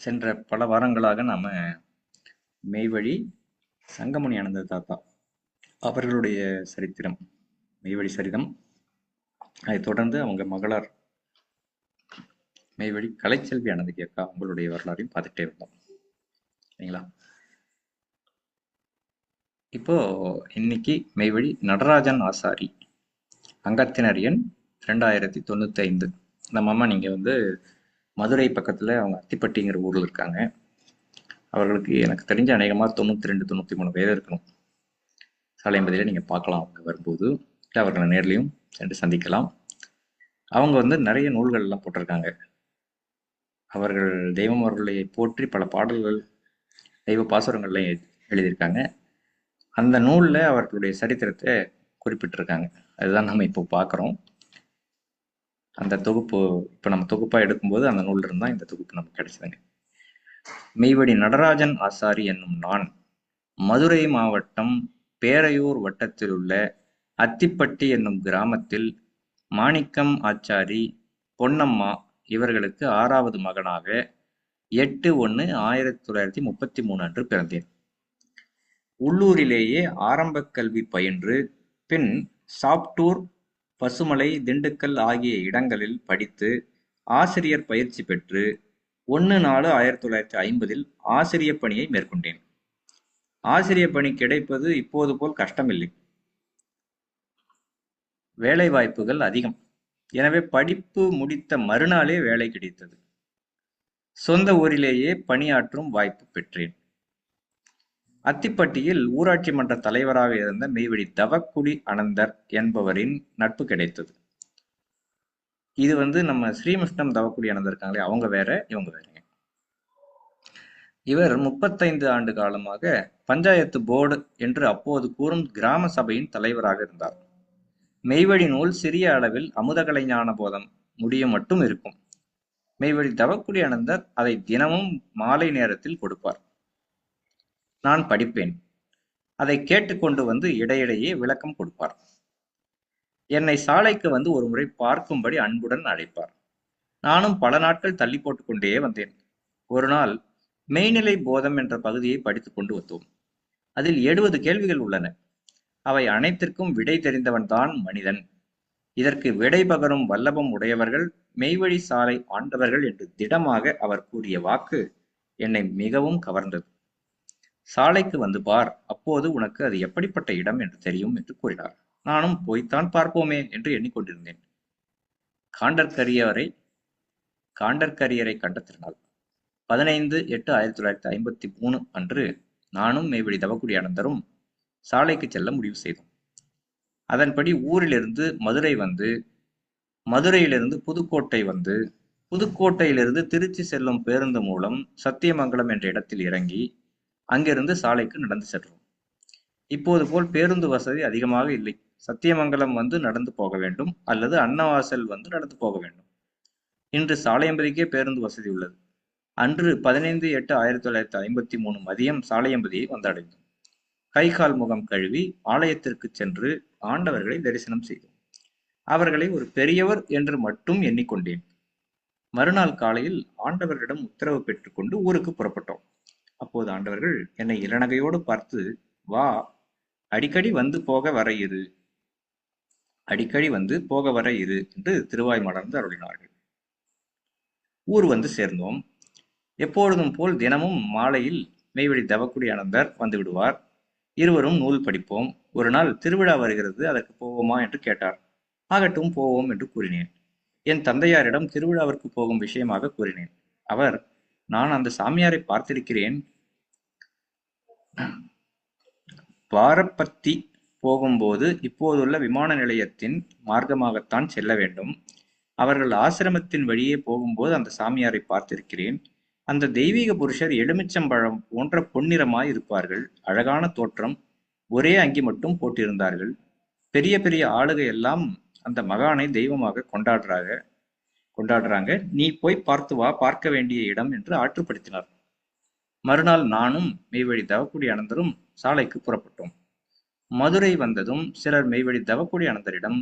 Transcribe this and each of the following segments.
சென்ற பல வாரங்களாக நாம மெய்வழி சங்கமணி ஆனந்த தாத்தா அவர்களுடைய சரித்திரம் மெய்வழி சரிதம். அதைத் தொடர்ந்து அவங்க மகளார் மெய்வழி கலைச்செல்வி ஆனந்தகி அக்கா அவங்களுடைய வரலாறையும் பார்த்துட்டே வந்தோம் சரிங்களா? இப்போ இன்னைக்கு மெய்வழி நடராஜன் ஆசாரி அங்கத்தினர் எண் ரெண்டாயிரத்தி தொண்ணூத்தி ஐந்து நம்ம அம்மா நீங்க வந்து மதுரை பக்கத்தில் அவங்க அத்திப்பட்டிங்கிற ஊரில் இருக்காங்க. அவர்களுக்கு எனக்கு தெரிஞ்ச அநேகமாக தொண்ணூற்றி ரெண்டு தொண்ணூற்றி மூணு வயது இருக்கணும் சாலையம்பதியில நீங்கள் பார்க்கலாம். அவங்க வரும்போது இல்லை அவர்களை நேர்லையும் சென்று சந்திக்கலாம். அவங்க வந்து நிறைய நூல்கள்லாம் போட்டிருக்காங்க. அவர்கள் தெய்வம் அவர்களை போற்றி பல பாடல்கள் தெய்வ பாசுரங்கள்லாம் எழு- எழுதியிருக்காங்க. அந்த நூலில் அவர்களுடைய சரித்திரத்தை குறிப்பிட்டிருக்காங்க. அதுதான் நம்ம இப்போ பார்க்குறோம். அந்த தொகுப்பு இப்போ நம்ம தொகுப்பாக எடுக்கும்போது அந்த நூல் இருந்தால் இந்த தொகுப்பு நமக்கு கிடைச்சதுங்க. மெய்வடி நடராஜன் ஆசாரி என்னும் நான் மதுரை மாவட்டம் பேரையூர் வட்டத்தில் உள்ள அத்திப்பட்டி என்னும் கிராமத்தில் மாணிக்கம் ஆச்சாரி பொன்னம்மா இவர்களுக்கு ஆறாவது மகனாக எட்டு ஒன்று ஆயிரத்தி தொள்ளாயிரத்தி முப்பத்தி மூணு அன்று பிறந்தேன். உள்ளூரிலேயே ஆரம்ப கல்வி பயின்று பின் சாப்டூர் பசுமலை திண்டுக்கல் ஆகிய இடங்களில் படித்து ஆசிரியர் பயிற்சி பெற்று ஒன்று நாலு ஆயிரத்தி தொள்ளாயிரத்தி ஐம்பதில் ஆசிரியர் பணியை மேற்கொண்டேன். ஆசிரியர் பணி கிடைப்பது இப்போது போல் கஷ்டமில்லை. வேலை வாய்ப்புகள் அதிகம். எனவே படிப்பு முடித்த மறுநாளே வேலை கிடைத்தது. சொந்த ஊரிலேயே பணியாற்றும் வாய்ப்பு பெற்றேன். அத்திப்பட்டியில் ஊராட்சி மன்ற தலைவராக இருந்த மெய்வெடி தவக்குடி அனந்தர் என்பவரின் நட்பு கிடைத்தது. இது வந்து நம்ம ஸ்ரீமுஷ்ணம் தவக்குடி அனந்தர் இருக்காங்களே அவங்க வேற இவங்க வேறங்க. இவர் முப்பத்தைந்து ஆண்டு காலமாக பஞ்சாயத்து போர்டு என்று அப்போது கூறும் கிராம சபையின் தலைவராக இருந்தார். மெய்வழி நூல் சிறிய அளவில் அமுதகலை ஞான போதம் முடிய மட்டும் இருக்கும். மெய்வழி தவக்குடி அனந்தர் அதை தினமும் மாலை நேரத்தில் கொடுப்பார். நான் படிப்பேன். அதை கேட்டுக்கொண்டு வந்து இடையிடையே விளக்கம் கொடுப்பார். என்னை சாலைக்கு வந்து ஒரு முறை பார்க்கும்படி அன்புடன் அழைப்பார். நானும் பல நாட்கள் தள்ளி போட்டுக்கொண்டே வந்தேன். ஒரு நாள் மெய்நிலை போதம் என்ற பகுதியை படித்து கொண்டு வந்தோம். அதில் எழுபது கேள்விகள் உள்ளன. அவை அனைத்திற்கும் விடை தெரிந்தவன்தான் மனிதன். இதற்கு விடை பகரும் வல்லபம் உடையவர்கள் மெய்வழி சாலை ஆண்டவர்கள் என்று திடமாக அவர் கூறிய வாக்கு என்னை மிகவும் கவர்ந்தது. சாலைக்கு வந்து பார் அப்போது உனக்கு அது எப்படிப்பட்ட இடம் என்று தெரியும் என்று கூறினார். நானும் போய்த்தான் பார்ப்போமே என்று எண்ணிக்கொண்டிருந்தேன். காண்டர்கரியரை காண்டற்கரியரை கண்ட திருநாள் பதினைந்து எட்டு ஆயிரத்தி தொள்ளாயிரத்தி ஐம்பத்தி மூணு அன்று நானும் மேபடி தவக்குடி அனந்தரும் சாலைக்கு செல்ல முடிவு செய்தோம். அதன்படி ஊரிலிருந்து மதுரை வந்து மதுரையிலிருந்து புதுக்கோட்டை வந்து புதுக்கோட்டையிலிருந்து திருச்சி செல்லும் பேருந்து மூலம் சத்தியமங்கலம் என்ற இடத்தில் இறங்கி அங்கிருந்து சாலைக்கு நடந்து சென்றோம். இப்போது போல் பேருந்து வசதி அதிகமாக இல்லை. சத்தியமங்கலம் வந்து நடந்து போக வேண்டும். அல்லது அன்னவாசல் வந்து நடந்து போக வேண்டும். இன்று சாலையம்பதிக்கே பேருந்து வசதி உள்ளது. அன்று பதினைந்து எட்டு ஆயிரத்தி தொள்ளாயிரத்தி ஐம்பத்தி மூணு மதியம் சாலையம்பதியை வந்தடைந்தோம். கை கால் முகம் கழுவி ஆலயத்திற்கு சென்று ஆண்டவர்களை தரிசனம் செய்தோம். அவர்களை ஒரு பெரியவர் என்று மட்டும் எண்ணிக்கொண்டேன். மறுநாள் காலையில் ஆண்டவர்களிடம் உத்தரவு பெற்றுக்கொண்டு ஊருக்கு புறப்பட்டோம். அப்போது ஆண்டவர்கள் என்னை இளநகையோடு பார்த்து வா அடிக்கடி வந்து போக வர இரு. அடிக்கடி வந்து போக வர இரு என்று திருவாய் மலர்ந்து அருளினார்கள். ஊர் வந்து சேர்ந்தோம். எப்பொழுதும் போல் தினமும் மாலையில் மெய்வழி தவக்குடி அனந்தர் வந்து விடுவார். இருவரும் நூல் படிப்போம். ஒரு நாள் திருவிழா வருகிறது அதற்கு போவோமா என்று கேட்டார். ஆகட்டும் போவோம் என்று கூறினேன். என் தந்தையாரிடம் திருவிழாவிற்கு போகும் விஷயமாக கூறினேன். அவர் நான் அந்த சாமியாரை பார்த்திருக்கிறேன். வாரப்பத்தி போகும்போது இப்போதுள்ள விமான நிலையத்தின் மார்க்கமாகத்தான் செல்ல வேண்டும். அவர்கள் ஆசிரமத்தின் வழியே போகும்போது அந்த சாமியாரை பார்த்திருக்கிறேன். அந்த தெய்வீக புருஷர் எலுமிச்சம்பழம் போன்ற பொன்னிறமாய் இருப்பார்கள். அழகான தோற்றம் ஒரே அங்கி மட்டும் போட்டிருந்தார்கள். பெரிய பெரிய ஆளுகை எல்லாம் அந்த மகானை தெய்வமாக கொண்டாடுறாங்க கொண்டாடுறாங்க. நீ போய் பார்த்து வா பார்க்க வேண்டிய இடம் என்று ஆற்றுப்படுத்தினார். மறுநாள் நானும் மெய்வழி தவக்குடி அனந்தரும் சாலைக்கு புறப்பட்டோம். மதுரை வந்ததும் சிலர் மெய்வழி தவக்குடி அனந்தரிடம்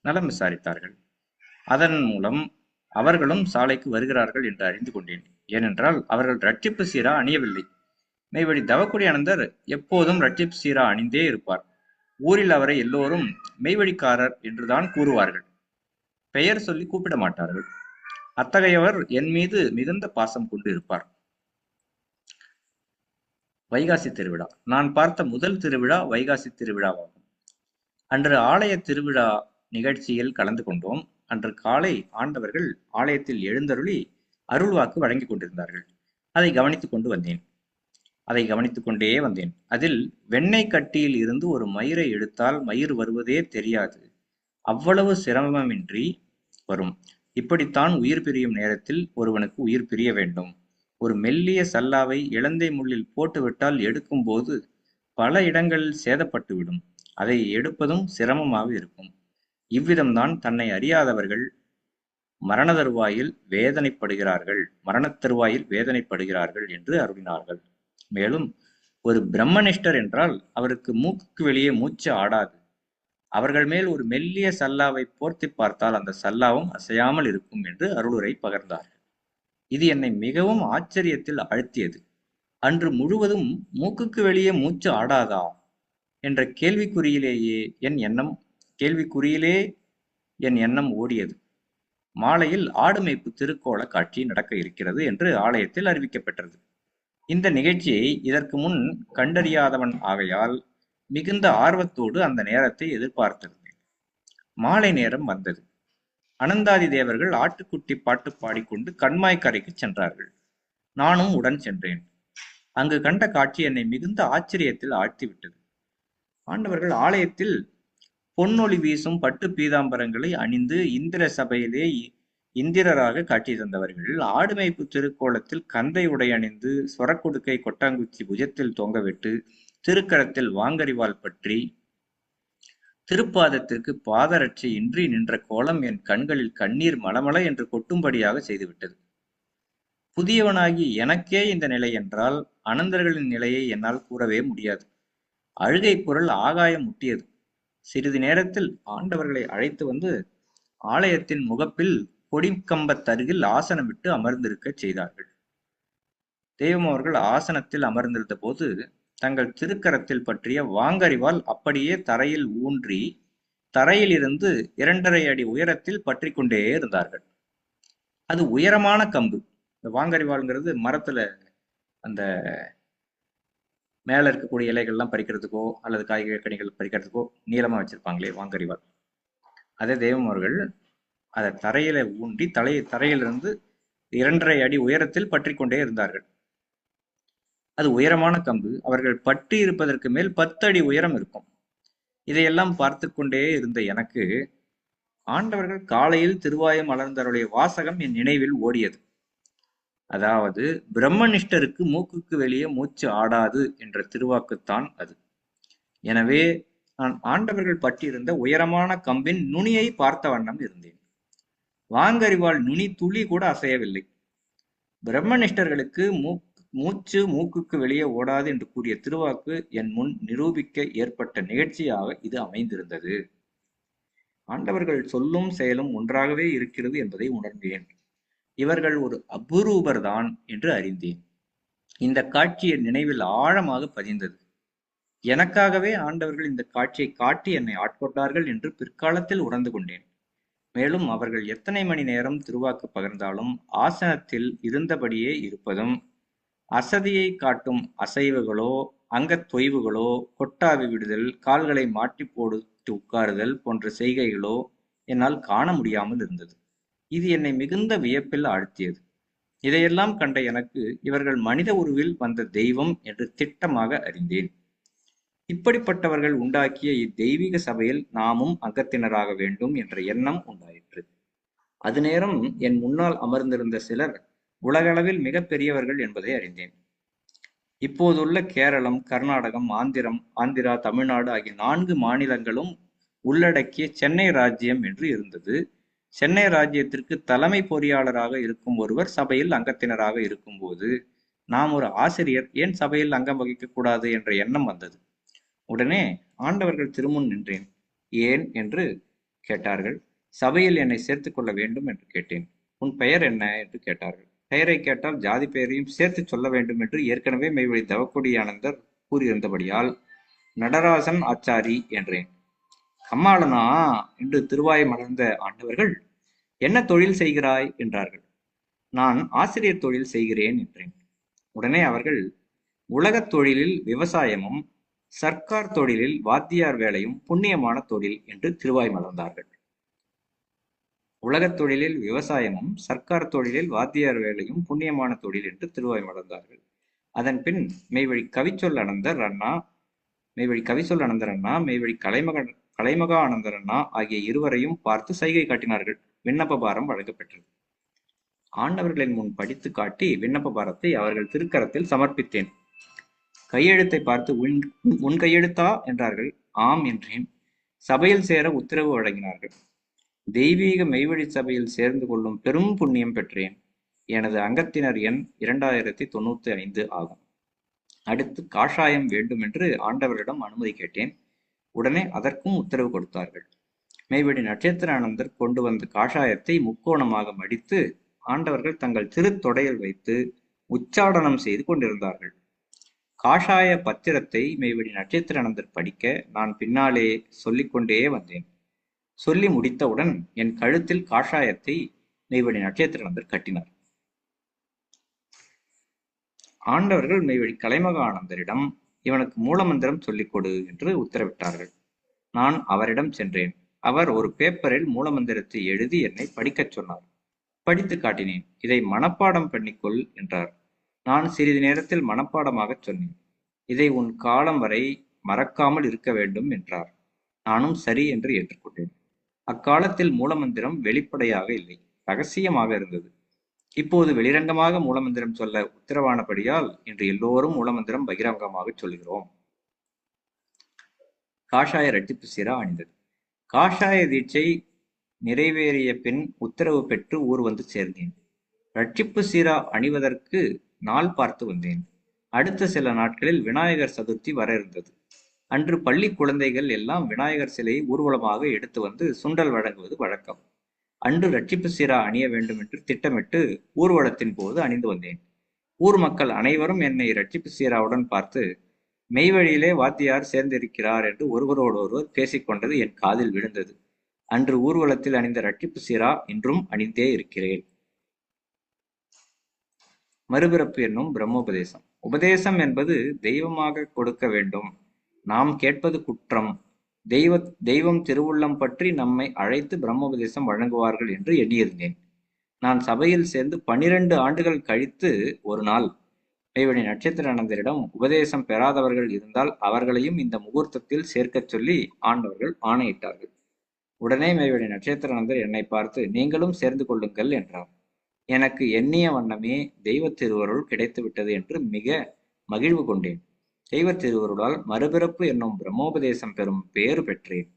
நலம் விசாரித்தார்கள். அதன் மூலம் அவர்களும் சாலைக்கு வருகிறார்கள் என்று அறிந்து கொண்டேன். ஏனென்றால் அவர்கள் ரட்சிப்பு சீரா அணியவில்லை. மெய்வழி தவக்குடி அனந்தர் எப்போதும் ரட்சிப்பு சீரா அணிந்தே இருப்பார். ஊரில் அவரை எல்லோரும் மெய்வழிக்காரர் என்றுதான் கூறுவார்கள். பெயர் சொல்லி கூப்பிட மாட்டார்கள். அத்தகையவர் என் மீது மிகுந்த பாசம் கொண்டு இருப்பார் வைகாசி திருவிழா. நான் பார்த்த முதல் திருவிழா வைகாசி திருவிழாவாகும். அன்று ஆலய திருவிழா நிகழ்ச்சியில் கலந்து கொண்டோம். அன்று காலை ஆண்டவர்கள் ஆலயத்தில் எழுந்தருளி அருள்வாக்கு வழங்கிக் கொண்டிருந்தார்கள். அதை கவனித்துக் கொண்டு வந்தேன். அதை கவனித்துக் கொண்டே வந்தேன். அதில் வெண்ணெய் கட்டியில் இருந்து ஒரு மயிரை எடுத்தால் மயிர் வருவதே தெரியாது. அவ்வளவு சிரமமின்றி வரும். இப்படித்தான் உயிர் பிரியும் நேரத்தில் ஒருவனுக்கு உயிர் பிரிய வேண்டும். ஒரு மெல்லிய சல்லாவை இலந்தை முள்ளில் போட்டுவிட்டால் எடுக்கும் போது பல இடங்களில் சேதப்பட்டுவிடும். அதை எடுப்பதும் சிரமமாக இருக்கும். இவ்விதம்தான் தன்னை அறியாதவர்கள் மரண தருவாயில் வேதனைப்படுகிறார்கள். மரணத் தருவாயில் வேதனைப்படுகிறார்கள் என்று அருளினார்கள். மேலும் ஒரு பிரம்மனிஷ்டர் என்றால் அவருக்கு மூக்குக்கு வெளியே மூச்சு ஆடாது. அவர்கள் மேல் ஒரு மெல்லிய சல்லாவை போர்த்தி பார்த்தால் அந்த சல்லாவும் அசையாமல் இருக்கும் என்று அருளுரை பகர்ந்தார்கள். இது என்னை மிகவும் ஆச்சரியத்தில் அழுத்தியது. அன்று முழுவதும் மூக்குக்கு வெளியே மூச்சு ஆடாதா? என்ற கேள்விக்குறியிலேயே என் எண்ணம் கேள்விக்குறியிலே என் எண்ணம் ஓடியது. மாலையில் ஆடு மேய்ப்பு காட்சி நடக்க இருக்கிறது என்று ஆலயத்தில் அறிவிக்கப்பட்டது. இந்த நிகழ்ச்சியை இதற்கு முன் கண்டறியாதவன் ஆகையால் மிகுந்த ஆர்வத்தோடு அந்த நேரத்தை எதிர்பார்த்திருந்தேன் மாலை நேரம் வந்தது. அனந்தாதி தேவர்கள் ஆட்டுக்குட்டி பாட்டு பாடிக்கொண்டு கண்மாய்க்கரைக்கு சென்றார்கள். நானும் உடன் சென்றேன். அங்கு கண்ட காட்சி என்னை மிகுந்த ஆச்சரியத்தில் ஆழ்த்திவிட்டது. ஆண்டவர்கள் ஆலயத்தில் பொன்னொளி வீசும் பட்டு பீதாம்பரங்களை அணிந்து இந்திர சபையிலே இந்திரராக காட்சி தந்தவர்கள் ஆடுமைப்பு திருக்கோலத்தில் கந்தை உடை அணிந்து சொரக்குடுக்கை கொட்டாங்குச்சி புஜத்தில் தொங்கவிட்டு திருக்கரத்தில் வாங்கறிவால் பற்றி திருப்பாதத்திற்கு பாதரட்சி இன்றி நின்ற கோலம் என் கண்களில் கண்ணீர் மலமல என்று கொட்டும்படியாக செய்துவிட்டது. புதியவனாகி எனக்கே இந்த நிலை என்றால் அனந்தர்களின் நிலையை என்னால் கூறவே முடியாது. அழுகை குரல் ஆகாயம் முட்டியது. சிறிது நேரத்தில் ஆண்டவர்களை அழைத்து வந்து ஆலயத்தின் முகப்பில் கொடிக்கம்பத்தருகில் ஆசனம் விட்டு அமர்ந்திருக்க செய்தார்கள். தெய்வம் அவர்கள் ஆசனத்தில் அமர்ந்திருந்த போது தங்கள் திருக்கரத்தில் பற்றிய வாங்கறிவால் அப்படியே தரையில் ஊன்றி தரையிலிருந்து இரண்டரை அடி உயரத்தில் பற்றி கொண்டே இருந்தார்கள். அது உயரமான கம்பு. இந்த வாங்கறிவாள்ங்கிறது மரத்துல அந்த மேல இருக்கக்கூடிய இலைகள்லாம் பறிக்கிறதுக்கோ அல்லது காய்கறி கனிகள் பறிக்கிறதுக்கோ நீளமா வச்சிருப்பாங்களே வாங்கறிவாள். அதே தெய்வம் அவர்கள் அதை தரையில ஊன்றி தலை தரையிலிருந்து இரண்டரை அடி உயரத்தில் பற்றி கொண்டே இருந்தார்கள். அது உயரமான கம்பு. அவர்கள் பற்றி இருப்பதற்கு மேல் பத்து அடி உயரம் இருக்கும். இதையெல்லாம் பார்த்து கொண்டே இருந்த எனக்கு ஆண்டவர்கள் காலையில் திருவாயம் மலர்ந்தருடைய வாசகம் என் நினைவில் ஓடியது. அதாவது பிரம்மனிஷ்டருக்கு மூக்குக்கு வெளியே மூச்சு ஆடாது என்ற திருவாக்குத்தான் அது. எனவே நான் ஆண்டவர்கள் பற்றியிருந்த உயரமான கம்பின் நுனியை பார்த்த வண்ணம் இருந்தேன். வாங்கறிவாள் நுனி துளி கூட அசையவில்லை. பிரம்மனிஷ்டர்களுக்கு மூ மூச்சு மூக்குக்கு வெளியே ஓடாது என்று கூறிய திருவாக்கு என் முன் நிரூபிக்க ஏற்பட்ட நிகழ்ச்சியாக இது அமைந்திருந்தது. ஆண்டவர்கள் சொல்லும் செயலும் ஒன்றாகவே இருக்கிறது என்பதை உணர்ந்தேன். இவர்கள் ஒரு அபுரூபர் தான் என்று அறிந்தேன். இந்த காட்சி என் நினைவில் ஆழமாக பதிந்தது. எனக்காகவே ஆண்டவர்கள் இந்த காட்சியை காட்டி என்னை ஆட்கொண்டார்கள் என்று பிற்காலத்தில் உணர்ந்து கொண்டேன். மேலும் அவர்கள் எத்தனை மணி நேரம் திருவாக்கு பகிர்ந்தாலும் ஆசனத்தில் இருந்தபடியே இருப்பதும் அசதியை காட்டும் அசைவுகளோ அங்கத் தொய்வுகளோ கொட்டாவி விடுதல் கால்களை மாட்டி போட்டு உட்காருதல் போன்ற செய்கைகளோ என்னால் காண முடியாமல் இருந்தது. இது என்னை மிகுந்த வியப்பில் ஆழ்த்தியது. இதையெல்லாம் கண்ட எனக்கு இவர்கள் மனித உருவில் வந்த தெய்வம் என்று திட்டமாக அறிந்தேன். இப்படிப்பட்டவர்கள் உண்டாக்கிய இத்தெய்வீக சபையில் நாமும் அங்கத்தினராக வேண்டும் என்ற எண்ணம் உண்டாயிற்று. அது நேரம் என் முன்னால் அமர்ந்திருந்த சிலர் உலகளவில் மிக பெரியவர்கள் என்பதை அறிந்தேன். இப்போதுள்ள கேரளம் கர்நாடகம் ஆந்திரம் ஆந்திரா தமிழ்நாடு ஆகிய நான்கு மாநிலங்களும் உள்ளடக்கிய சென்னை ராஜ்யம் என்று இருந்தது. சென்னை ராஜ்யத்திற்கு தலைமை பொறியாளராக இருக்கும் ஒருவர் சபையில் அங்கத்தினராக இருக்கும்போது நாம் ஒரு ஆசிரியர் ஏன் சபையில் அங்கம் வகிக்க கூடாது என்ற எண்ணம் வந்தது. உடனே ஆண்டவர்கள் திருமுன் நின்றேன். ஏன் என்று கேட்டார்கள். சபையில் என்னை சேர்த்து கொள்ள வேண்டும் என்று கேட்டேன். உன் பெயர் என்ன? என்று கேட்டார்கள். பெயரை கேட்டால் ஜாதி பெயரையும் சேர்த்து சொல்ல வேண்டும் என்று ஏற்கனவே மெய்வழி தவக்குடியானந்தர் கூறியிருந்தபடியால் நடராசன் ஆச்சாரி என்றேன். கம்மாளனா என்று திருவாய் மலர்ந்த ஆண்டவர்கள் என்ன தொழில் செய்கிறாய்? என்றார்கள். நான் ஆசிரியர் தொழில் செய்கிறேன் என்றேன். உடனே அவர்கள் உலகத் தொழிலில் விவசாயமும் சர்க்கார் தொழிலில் வாத்தியார் வேலையும் புண்ணியமான தொழில் என்று திருவாய் மலர்ந்தார்கள் உலகத் தொழிலில் விவசாயமும் சர்க்கார் தொழிலில் வாத்தியார் வேலையும் புண்ணியமான தொழில் என்று திருவாய் மலர்ந்தார்கள். அதன் பின் மெய்வழி கவிச்சொல் அனந்தர் அண்ணா மெய்வழி கவிச்சொல் அனந்தர் அண்ணா மெய்வழி கலைமக கலைமகா அனந்தர் அண்ணா ஆகிய இருவரையும் பார்த்து சைகை காட்டினார்கள். விண்ணப்ப பாரம் வழங்கப்பெற்றது. ஆண்டவர்களின் முன் படித்து காட்டி விண்ணப்ப பாரத்தை அவர்கள் திருக்கரத்தில் சமர்ப்பித்தேன். கையெழுத்தை பார்த்து உன் உன் கையெழுத்தா? என்றார்கள். ஆம் என்றேன். சபையில் சேர உத்தரவு வழங்கினார்கள். தெய்வீக மெய்வழி சபையில் சேர்ந்து கொள்ளும் பெரும் புண்ணியம் பெற்றேன். எனது அங்கத்தினர் எண் இரண்டாயிரத்தி தொண்ணூத்தி ஐந்து ஆகும். அடுத்து காஷாயம் வேண்டும் என்று ஆண்டவரிடம் அனுமதி கேட்டேன். உடனே அதற்கும் உத்தரவு கொடுத்தார்கள். மெய்வழி நட்சத்திரானந்தர் கொண்டு வந்த காஷாயத்தை முக்கோணமாக மடித்து ஆண்டவர்கள் தங்கள் திருத்தொடையில் வைத்து உச்சாடனம் செய்து கொண்டிருந்தார்கள். காஷாய பத்திரத்தை மெய்வழி நட்சத்திரானந்தர் படிக்க நான் பின்னாலே சொல்லிக்கொண்டே வந்தேன். சொல்லி முடித்தவுடன் என் கழுத்தில் காஷாயத்தை மெய்வழி நட்சத்திரானந்தர் கட்டினார். ஆண்டவர்கள் மெய்வழி கலைமக ஆனந்தரிடம் இவனுக்கு மூலமந்திரம் சொல்லிக் கொடு என்று உத்தரவிட்டார்கள். நான் அவரிடம் சென்றேன். அவர் ஒரு பேப்பரில் மூலமந்திரத்தை எழுதி என்னை படிக்கச் சொன்னார். படித்து காட்டினேன். இதை மனப்பாடம் பண்ணிக்கொள் என்றார். நான் சிறிது நேரத்தில் மனப்பாடமாகச் சொன்னேன். இதை உன் காலம் வரை மறக்காமல் இருக்க வேண்டும் என்றார். நானும் சரி என்று ஏற்றுக்கொண்டேன். அக்காலத்தில் மூலமந்திரம் வெளிப்படையாக இல்லை. ரகசியமாக இருந்தது. இப்போது வெளிரங்கமாக மூலமந்திரம் சொல்ல உத்தரவானபடியால் இன்று எல்லோரும் மூலமந்திரம் பகிரங்கமாக சொல்கிறோம். காஷாய ரட்டிப்பு சிரா அணிந்தது. காஷாய தீட்சை நிறைவேறிய பின் உத்தரவு பெற்று ஊர் வந்து சேர்ந்தேன். ரட்சிப்பு சீரா அணிவதற்கு நாள் பார்த்து வந்தேன். அடுத்த சில நாட்களில் விநாயகர் சதுர்த்தி வர இருந்தது. அன்று பள்ளி குழந்தைகள் எல்லாம் விநாயகர் சிலையை ஊர்வலமாக எடுத்து வந்து சுண்டல் வழங்குவது வழக்கம். அன்று ரட்சிப்பு சீரா அணிய வேண்டும் என்று திட்டமிட்டு ஊர்வலத்தின் போது அணிந்து வந்தேன். ஊர் மக்கள் அனைவரும் என்னை ரட்சிப்பு சீராவுடன் பார்த்து மெய்வழியிலே வாத்தியார் சேர்ந்திருக்கிறார் என்று ஒருவரோடொருவர் பேசிக்கொண்டது என் காதில் விழுந்தது. அன்று ஊர்வலத்தில் அணிந்த ரட்சிப்பு சீரா இன்றும் அணிந்தே இருக்கிறேன். மறுபிறப்பு என்னும் பிரம்மோபதேசம். உபதேசம் என்பது தெய்வமாக கொடுக்க வேண்டும். நாம் கேட்பது குற்றம். தெய்வ தெய்வம் திருவுள்ளம் பற்றி நம்மை அழைத்து பிரம்மோபதேசம் வழங்குவார்கள் என்று எண்ணியிருந்தேன். நான் சபையில் சேர்ந்து பனிரெண்டு ஆண்டுகள் கழித்து ஒரு நாள் மெய்வழி நட்சத்திரானந்தரிடம் உபதேசம் பெறாதவர்கள் இருந்தால் அவர்களையும் இந்த முகூர்த்தத்தில் சேர்க்கச் சொல்லி ஆண்டவர்கள் ஆணையிட்டார்கள். உடனே மெய்வழி நட்சத்திரானந்தர் என்னை பார்த்து நீங்களும் சேர்ந்து கொள்ளுங்கள் என்றார். எனக்கு எண்ணிய வண்ணமே தெய்வ திருவருள் கிடைத்துவிட்டது என்று மிக மகிழ்வு கொண்டேன். தெய்வ திருவருளால் மறுபிறப்பு என்னும் பிரம்மோபதேசம் பெறும் பேறு பெற்றேன்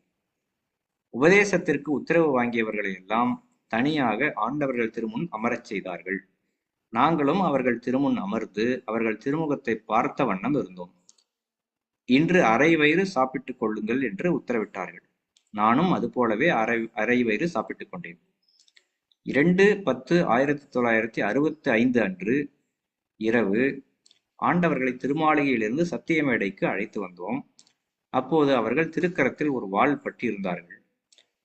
உபதேசத்திற்கு உத்தரவு வாங்கியவர்களை எல்லாம் தனியாக ஆண்டவர்கள் திருமுன் அமரச் செய்தார்கள். நாங்களும் அவர்கள் திருமுன் அமர்ந்து அவர்கள் திருமுகத்தை பார்த்த வண்ணம் இருந்தோம். இன்று அரை வயிறு சாப்பிட்டுக் கொள்ளுங்கள் என்று உத்தரவிட்டார்கள். நானும் அது போலவே அரை அரை வயிறு சாப்பிட்டுக் கொண்டேன். இரண்டு பத்து ஆயிரத்தி தொள்ளாயிரத்தி அறுபத்தி ஐந்து அன்று இரவு ஆண்டவர்களை திருமாளிகையிலிருந்து சத்தியமேடைக்கு அழைத்து வந்தோம். அப்போது அவர்கள் திருக்கரத்தில் ஒரு வாள் பற்றி இருந்தார்கள்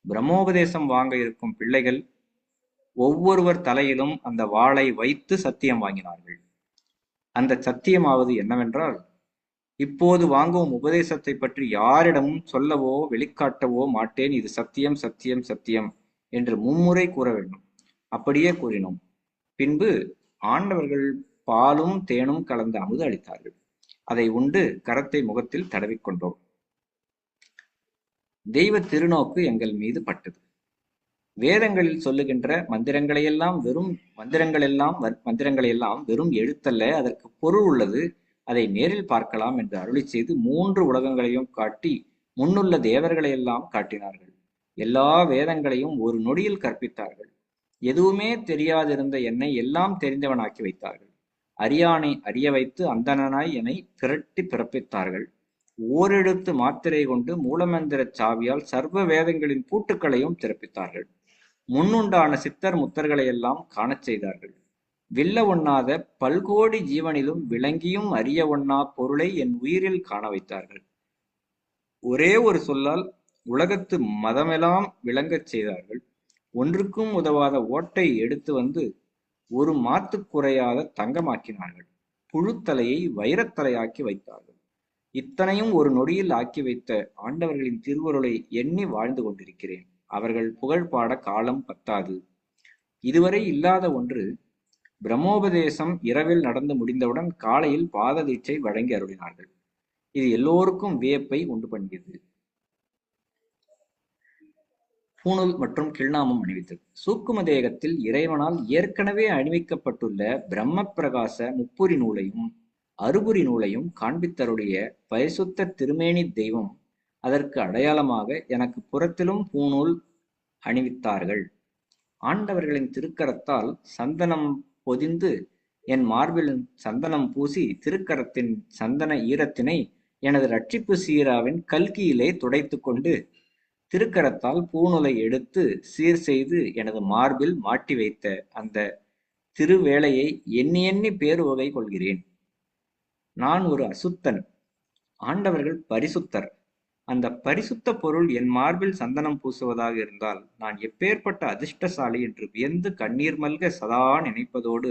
பிரம்மோபதேசம் வாங்க இருக்கும் பிள்ளைகள் ஒவ்வொருவர் தலையிலும் அந்த வாளை வைத்து சத்தியம் வாங்கினார்கள். அந்த சத்தியமாவது என்னவென்றால் இப்போது வாங்கும் உபதேசத்தை பற்றி யாரிடமும் சொல்லவோ வெளிக்காட்டவோ மாட்டேன். இது சத்தியம் சத்தியம் சத்தியம் என்று மும்முறை கூற வேண்டும். அப்படியே கூறினோம். பின்பு ஆண்டவர்கள் பாலும் தேனும் கலந்த அமுது அளித்தார்கள் அதை உண்டு கரத்தை முகத்தில் தடவிக்கொண்டோம் தெய்வ திருநோக்கு எங்கள் மீது பட்டது. வேதங்களில் சொல்லுகின்ற மந்திரங்களையெல்லாம் வெறும் மந்திரங்கள் எல்லாம் மந்திரங்களை எல்லாம் வெறும் எழுத்தல்ல அதற்கு பொருள் உள்ளது. அதை நேரில் பார்க்கலாம் என்று அருளி செய்து மூன்று உலகங்களையும் காட்டி முன்னுள்ள தேவர்களை எல்லாம் காட்டினார்கள். எல்லா வேதங்களையும் ஒரு நொடியில் கற்பித்தார்கள். எதுவுமே தெரியாதிருந்த என்னை எல்லாம் தெரிந்தவனாக்கி வைத்தார்கள். அரியானை அறிய வைத்து அந்தணனாய் என்னை திரட்டி பிறப்பித்தார்கள். ஓரெழுத்து மாத்திரை கொண்டு மூலமந்திர சாவியால் சர்வ வேதங்களின் பூட்டுக்களையும் திறப்பித்தார்கள். முன்னுண்டான சித்தர் முத்தர்களை எல்லாம் காணச் செய்தார்கள். வில்ல ஒண்ணாத பல்கோடி ஜீவனிலும் விளங்கியும் அறிய ஒண்ணா பொருளை என் உயிரில் காண வைத்தார்கள். ஒரே ஒரு சொல்லால் உலகத்து மதமெல்லாம் விளங்கச் செய்தார்கள். ஒன்றுக்கும் உதவாத ஓட்டை எடுத்து வந்து ஒரு மாத்து குறையாத தங்கமாக்கினார்கள். புழுத்தலையை வைரத்தலையாக்கி வைத்தார்கள். இத்தனையும் ஒரு நொடியில் ஆக்கி வைத்த ஆண்டவர்களின் திருவருளை எண்ணி வாழ்ந்து கொண்டிருக்கிறேன். அவர்கள் புகழ் பாட காலம் பத்தாது. இதுவரை இல்லாத ஒன்று பிரம்மோபதேசம் இரவில் நடந்து முடிந்தவுடன் காலையில் பாததீட்சை வழங்கி அருளினார்கள். இது எல்லோருக்கும் வியப்பை உண்டு பண்ணியது. பூணூல் மற்றும் கிள்நாமம் அணிவித்தது சூக்கும தேகத்தில் இறைவனால் ஏற்கனவே அணிவிக்கப்பட்டுள்ள பிரம்ம பிரகாச முப்புரி நூலையும் அறுபுரி நூலையும் காண்பித்தருடைய பரிசுத்த திருமேனி தெய்வம் அதற்கு அடையாளமாக எனக்கு புறத்திலும் பூணூல் அணிவித்தார்கள். ஆண்டவர்களின் திருக்கரத்தால் சந்தனம் பொதிந்து என் மார்பில் சந்தனம் பூசி திருக்கரத்தின் சந்தன ஈரத்தினை எனது ரட்சிப்பு சீராவின் கல்கியிலே துடைத்து கொண்டு திருக்கரத்தால் பூணுலை எடுத்து சீர் செய்து எனது மார்பில் மாட்டி வைத்த அந்த திருவேளையை எண்ணி எண்ணி பேருவகை கொள்கிறேன். நான் ஒரு அசுத்தன் ஆண்டவர்கள் பரிசுத்தர். அந்த பரிசுத்த பொருள் என் மார்பில் சந்தனம் பூசுவதாக இருந்தால் நான் எப்பேற்பட்ட அதிர்ஷ்டசாலி என்று வியந்து கண்ணீர் மல்க சதா நினைப்பதோடு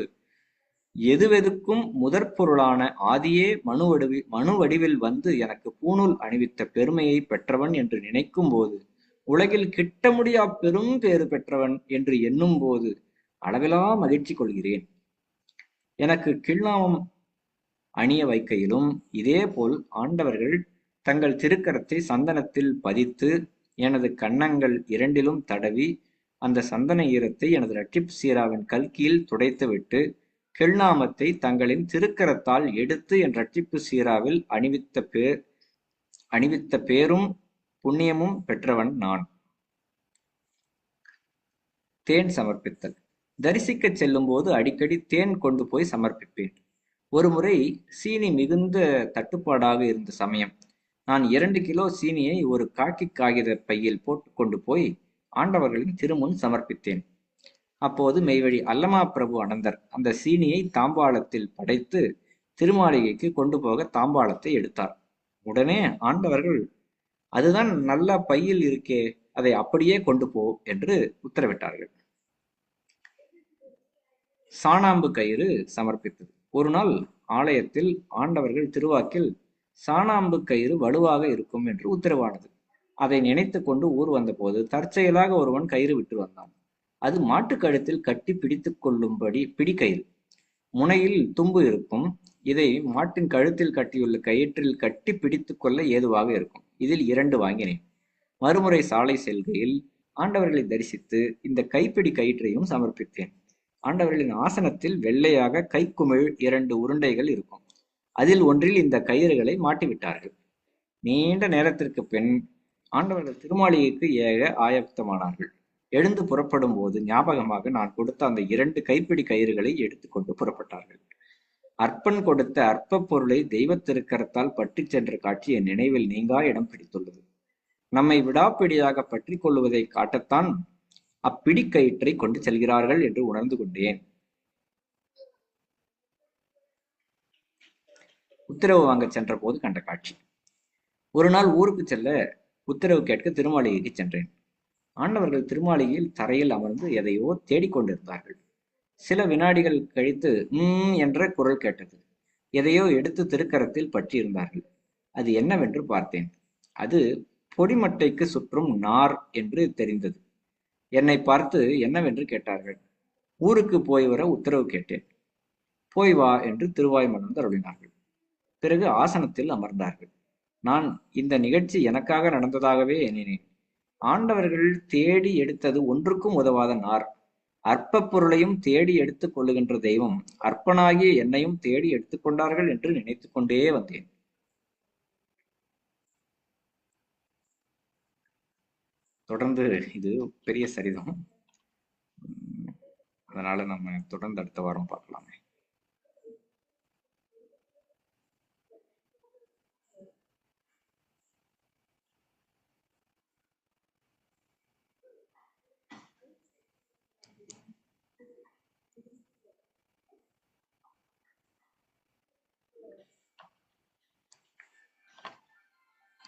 எதுவெதுக்கும் முதற் பொருளான ஆதியே மனு வடிவில் மனு வடிவில் வந்து எனக்கு பூணூல் அணிவித்த பெருமையை பெற்றவன் என்று நினைக்கும் போது உலகில் கிட்ட முடியா பெரும் பேறு பெற்றவன் என்று எண்ணும் போது அளவிலா மகிழ்ச்சி கொள்கிறேன். எனக்கு கிள்நாமம் அணிய வைக்கையிலும் இதேபோல் ஆண்டவர்கள் தங்கள் திருக்கரத்தை சந்தனத்தில் பதித்து எனது கன்னங்கள் இரண்டிலும் தடவி அந்த சந்தன ஈரத்தை எனது ரட்டிப் சீராவின் கல்கியில் துடைத்துவிட்டு கெள்நாமத்தை தங்களின் திருக்கரத்தால் எடுத்து என் ரட்சிப்பு சீராவில் அணிவித்த பேர் அணிவித்த பேரும் புண்ணியமும் பெற்றவன் நான். தேன் சமர்ப்பித்தல். தரிசிக்கச் செல்லும் போது அடிக்கடி தேன் கொண்டு போய் சமர்ப்பிப்பேன். ஒரு முறை சீனி மிகுந்த தட்டுப்பாடாக இருந்த சமயம் நான் இரண்டு கிலோ சீனியை ஒரு காக்கி காகித பையில் போட்டு கொண்டு போய் ஆண்டவர்களின் திருமுன் சமர்ப்பித்தேன். அப்போது மெய்வழி அல்லமா பிரபு அனந்தர் அந்த சீனியை தாம்பாளத்தில் படைத்து திருமாளிகைக்கு கொண்டு போக தாம்பாளத்தை எடுத்தார். உடனே ஆண்டவர்கள் அதுதான் நல்ல பையில் இருக்கே அதை அப்படியே கொண்டு போ என்று உத்தரவிட்டார்கள். சாணாம்பு கயிறு சமர்ப்பித்தது. ஒரு நாள் ஆலயத்தில் ஆண்டவர்கள் திருவாக்கில் சாணாம்பு கயிறு வலுவாக இருக்கும் என்று உத்தரவானது. அதை நினைத்து கொண்டு ஊர் வந்தபோது தற்செயலாக ஒருவன் கயிறு விட்டு வந்தான். அது மாட்டுக் கழுத்தில் கட்டி பிடித்து கொள்ளும்படி பிடிக்கயிறு முனையில் தும்பு இருக்கும். இதை மாட்டின் கழுத்தில் கட்டியுள்ள கயிற்றில் கட்டி பிடித்து கொள்ள ஏதுவாக இருக்கும். இதில் இரண்டு வாங்கினேன். மறுமுறை சாலை செல்கையில் ஆண்டவர்களை தரிசித்து இந்த கைப்பிடி கயிற்றையும் சமர்ப்பித்தேன். ஆண்டவர்களின் ஆசனத்தில் வெள்ளையாக கைக்குமிழ் இரண்டு உருண்டைகள் இருக்கும். அதில் ஒன்றில் இந்த கயிறுகளை மாட்டிவிட்டார்கள். நீண்ட நேரத்திற்கு பின் ஆண்டவர்கள் திருமாளிகைக்கு ஏக ஆயத்தமானார்கள். எழுந்து புறப்படும் போது ஞாபகமாக நான் கொடுத்த அந்த இரண்டு கைப்பிடி கயிறுகளை எடுத்துக்கொண்டு புறப்பட்டார்கள். அற்பன் கொடுத்த அற்ப பொருளை தெய்வத்திருக்கரத்தால் பற்றி சென்ற காட்சி என் நினைவில் நீங்கா இடம் பிடித்துள்ளது. நம்மை விடாப்பிடியாக பற்றி கொள்வதை காட்டத்தான் அப்பிடி கயிற்றை கொண்டு செல்கிறார்கள் என்று உணர்ந்து கொண்டேன். உத்தரவு வாங்க சென்ற போது கண்ட காட்சி. ஒரு நாள் ஊருக்கு செல்ல உத்தரவு கேட்க திருமாளிகைக்கு சென்றேன். ஆண்டவர்கள் திருமாளிகையில் தரையில் அமர்ந்து எதையோ தேடிக்கொண்டிருந்தார்கள். சில வினாடிகள் கழித்து உம் என்ற குரல் கேட்டது. எதையோ எடுத்து திருக்கரத்தில் பற்றியிருந்தார்கள். அது என்னவென்று பார்த்தேன். அது பொடிமட்டைக்கு சுற்றும் நார் என்று தெரிந்தது. என்னை பார்த்து என்னவென்று கேட்டார்கள். ஊருக்கு போய் வர உத்தரவு கேட்டேன். போய் வா என்று திருவாய் மணந்து அருளினார்கள். பிறகு ஆசனத்தில் அமர்ந்தார்கள். நான் இந்த நிகழ்ச்சி எனக்காக நடந்ததாகவே எண்ணினேன். ஆண்டவர்கள் தேடி எடுத்தது ஒன்றுக்கும் உதவாத நார். அற்ப பொருளையும் தேடி எடுத்துக் கொள்ளுகின்ற தெய்வம் அற்பனாகிய என்னையும் தேடி எடுத்துக்கொண்டார்கள் என்று நினைத்து கொண்டே வந்தேன். தொடர்ந்து இது பெரிய சரிதம். அதனால நம்ம தொடர்ந்து அடுத்த வாரம் பார்க்கலாமே.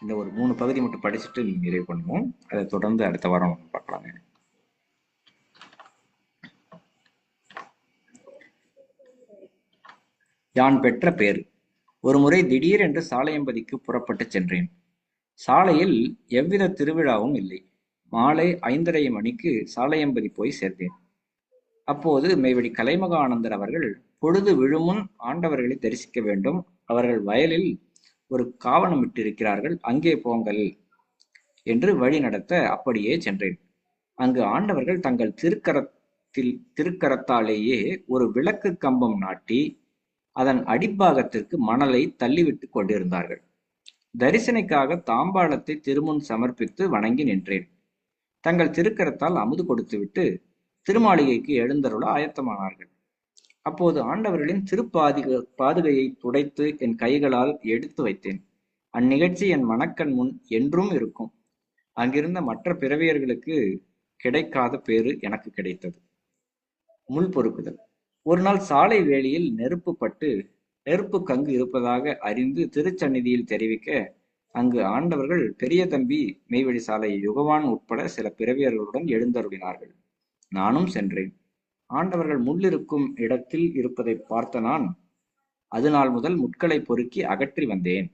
இந்த ஒரு மூணு பகுதி மட்டும் படிச்சுட்டு நிறைவு பண்ணுவோம் அதை தொடர்ந்து அடுத்த வாரம் பார்க்கலாங்க யான் பெற்ற பேர் ஒருமுறை திடீரென்று சாலையம்பதிக்கு புறப்பட்டு சென்றேன். சாலையில் எவ்வித திருவிழாவும் இல்லை. மாலை ஐந்தரை மணிக்கு சாலையம்பதி போய் சேர்ந்தேன். அப்போது மேவடி கலைமகானந்தர் அவர்கள் பொழுது விழுமுன் ஆண்டவர்களை தரிசிக்க வேண்டும். அவர்கள் வயலில் ஒரு காவணம் விட்டிருக்கிறார்கள் அங்கே போங்கள் என்று வழி நடத்த அப்படியே சென்றேன். அங்கு ஆண்டவர்கள் தங்கள் திருக்கரத்தில் திருக்கரத்தாலேயே ஒரு விளக்கு கம்பம் நாட்டி அதன் அடிப்பாகத்திற்கு மணலை தள்ளிவிட்டு கொண்டிருந்தார்கள். தரிசனைக்காக தாம்பாளத்தை திருமுன் சமர்ப்பித்து வணங்கி நின்றேன். தங்கள் திருக்கரத்தால் அமுது கொடுத்துவிட்டு திருமாளிகைக்கு எழுந்தருள ஆயத்தமானார்கள். அப்போது ஆண்டவர்களின் திருப்பாதிக பாதுகையை துடைத்து என் கைகளால் எடுத்து வைத்தேன். அந்நிகழ்ச்சி என் மனக்கண் முன் என்றும் இருக்கும். அங்கிருந்த மற்ற பிறவியர்களுக்கு கிடைக்காத பேரு எனக்கு கிடைத்தது. முள் பொறுக்குதல். ஒரு நாள் சாலை வேளியில் நெருப்பு பட்டு நெருப்பு கங்கு இருப்பதாக அறிந்து திருச்சந்நிதியில் தெரிவிக்க அங்கு ஆண்டவர்கள் பெரிய தம்பி மெய்வழி சாலை யுகவான் உட்பட சில பிறவியர்களுடன் எழுந்தருளினார்கள். நானும் சென்றேன். ஆண்டவர்கள் முள்ளிருக்கும் இடத்தில் இருப்பதை பார்த்த நான் அது நாள் முதல் முட்களை பொறுக்கி அகற்றி வந்தேன்.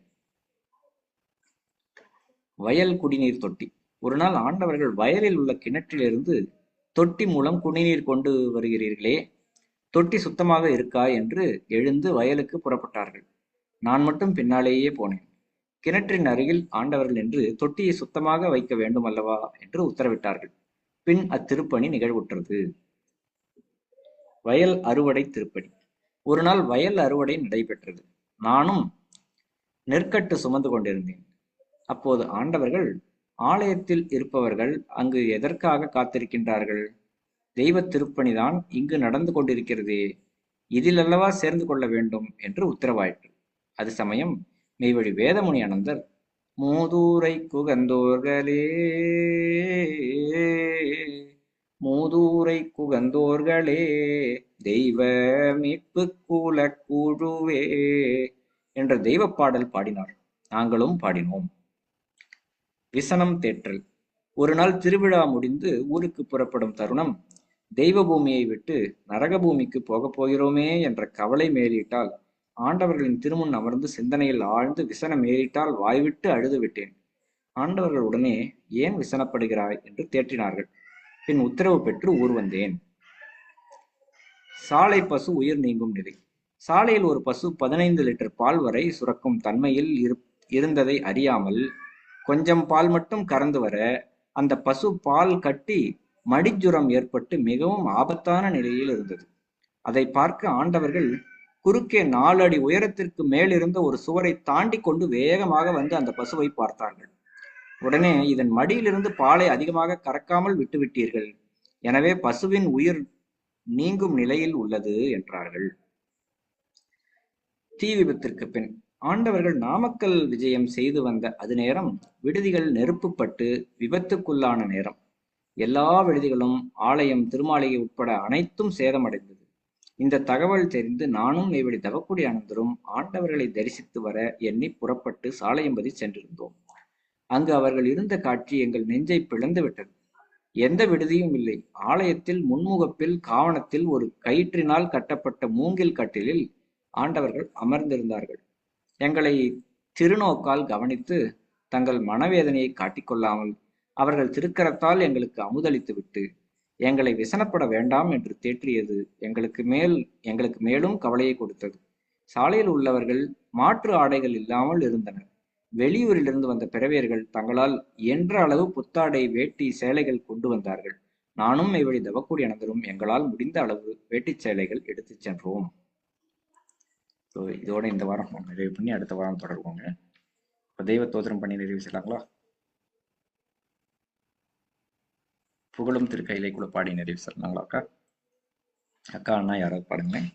வயல் குடிநீர் தொட்டி. ஒரு நாள் ஆண்டவர்கள் வயலில் உள்ள கிணற்றிலிருந்து தொட்டி மூலம் குடிநீர் கொண்டு வருகிறீர்களே தொட்டி சுத்தமாக இருக்கா என்று எழுந்து வயலுக்கு புறப்பட்டார்கள். நான் மட்டும் பின்னாலேயே போனேன். கிணற்றின் அருகில் ஆண்டவர்கள் என்று தொட்டியை சுத்தமாக வைக்க வேண்டும் அல்லவா என்று உத்தரவிட்டார்கள். பின் அத்திருப்பணி நிகழ்வுற்றது. வயல் அறுவடை திருப்பணி. ஒரு நாள் வயல் அறுவடை நடைபெற்றது. நானும் நெற்கட்டு சுமந்து கொண்டிருந்தேன். அப்போது ஆண்டவர்கள் ஆலயத்தில் இருப்பவர்கள் அங்கு எதற்காக காத்திருக்கின்றார்கள்? தெய்வ திருப்பணிதான் இங்கு நடந்து கொண்டிருக்கிறதே. இதில் அல்லவா சேர்ந்து கொள்ள வேண்டும்? என்று உத்தரவாயிற்று. அது சமயம் மெய்வழி வேதமுனி அனந்தர் மூதூரை குகந்தோர்களே மூதூரை குகந்தோர்களே தெய்வ மீட்பு கூல குழுவே என்ற தெய்வ பாடல் பாடினார். நாங்களும் பாடினோம். விசனம் தேற்றல். ஒரு நாள் திருவிழா முடிந்து ஊருக்கு புறப்படும் தருணம் தெய்வ பூமியை விட்டு நரக பூமிக்கு போகப் போகிறோமே என்ற கவலை மேலிட்டால் ஆண்டவர்களின் திருமுன் அமர்ந்து சிந்தனையில் ஆழ்ந்து விசனம் ஏறிட்டால் வாய்விட்டு அழுது விட்டேன். ஆண்டவர்கள் உடனே ஏன் விசனப்படுகிறாய்? என்று தேற்றினார்கள். பின் உத்தரவு பெற்று ஊர் வந்தேன். சாலை பசு உயிர் நீங்கும் நிலை. சாலையில் ஒரு பசு பதினைந்து லிட்டர் பால் வரை சுரக்கும் தன்மையில் இருந்ததை அறியாமல் கொஞ்சம் பால் மட்டும் கறந்து வர அந்த பசு பால் கட்டி மடிஜுரம் ஏற்பட்டு மிகவும் ஆபத்தான நிலையில் இருந்தது. அதை பார்க்க ஆண்டவர்கள் குறுக்கே நாலு அடி உயரத்திற்கு மேலிருந்த ஒரு சுவரை தாண்டி கொண்டு வேகமாக வந்து அந்த பசுவை பார்த்தார்கள். உடனே இதன் மடியிலிருந்து பாலை அதிகமாக கறக்காமல் விட்டுவிட்டீர்கள். எனவே பசுவின் உயிர் நீங்கும் நிலையில் உள்ளது என்றார்கள். தீ விபத்திற்கு பின் ஆண்டவர்கள் நாமக்கல் விஜயம் செய்து வந்த அது நேரம் விடுதிகள் நெருப்புப்பட்டு விபத்துக்குள்ளான நேரம். எல்லா விடுதிகளும் ஆலயம் திருமாளிகை உட்பட அனைத்தும் சேதமடைந்தது. இந்த தகவல் தெரிந்து நானும் இவடி தவக்குடி அனந்தரும் ஆண்டவர்களை தரிசித்து வர எண்ணி புறப்பட்டு சாலையம்பதி சென்றிருந்தோம். அங்கு அவர்கள் இருந்த காட்சி எங்கள் நெஞ்சை பிளந்து விட்டது. எந்த விடுதியும் இல்லை. ஆலயத்தில் முன்முகப்பில் காவணத்தில் ஒரு கயிற்றினால் கட்டப்பட்ட மூங்கில் கட்டிலில் ஆண்டவர்கள் அமர்ந்திருந்தார்கள். எங்களை திருநோக்கால் கவனித்து தங்கள் மனவேதனையை காட்டிக்கொள்ளாமல் அவர்கள் திருக்கரத்தால் எங்களுக்கு அமுதளித்து விட்டு எங்களை விசனப்பட வேண்டாம் என்று தேற்றியது எங்களுக்கு மேல் எங்களுக்கு மேலும் கவலையை கொடுத்தது. சாலையில் உள்ளவர்கள் மாற்று ஆடைகள் இல்லாமல் இருந்தனர். வெளியூரிலிருந்து வந்த பிறவியர்கள் தங்களால் என்ற அளவு புத்தாடை வேட்டி சேலைகள் கொண்டு வந்தார்கள். நானும் இவழி தவக்கூடி அனந்தரும் எங்களால் முடிந்த அளவு வேட்டி சேலைகள் எடுத்துச் சென்றோம். ஸோ இதோட இந்த வாரம் நிறைவு பண்ணி அடுத்த வாரம் தொடருவோங்க. இப்போ தெய்வ தோத்திரம் பண்ணி நிறைவு செய்யலாங்களா? புகழும் திருக்கையிலை கூட பாடி நிறைவு செய்யலாங்களா அக்கா? அக்கா அண்ணா யாராவது பாடுங்களேன்.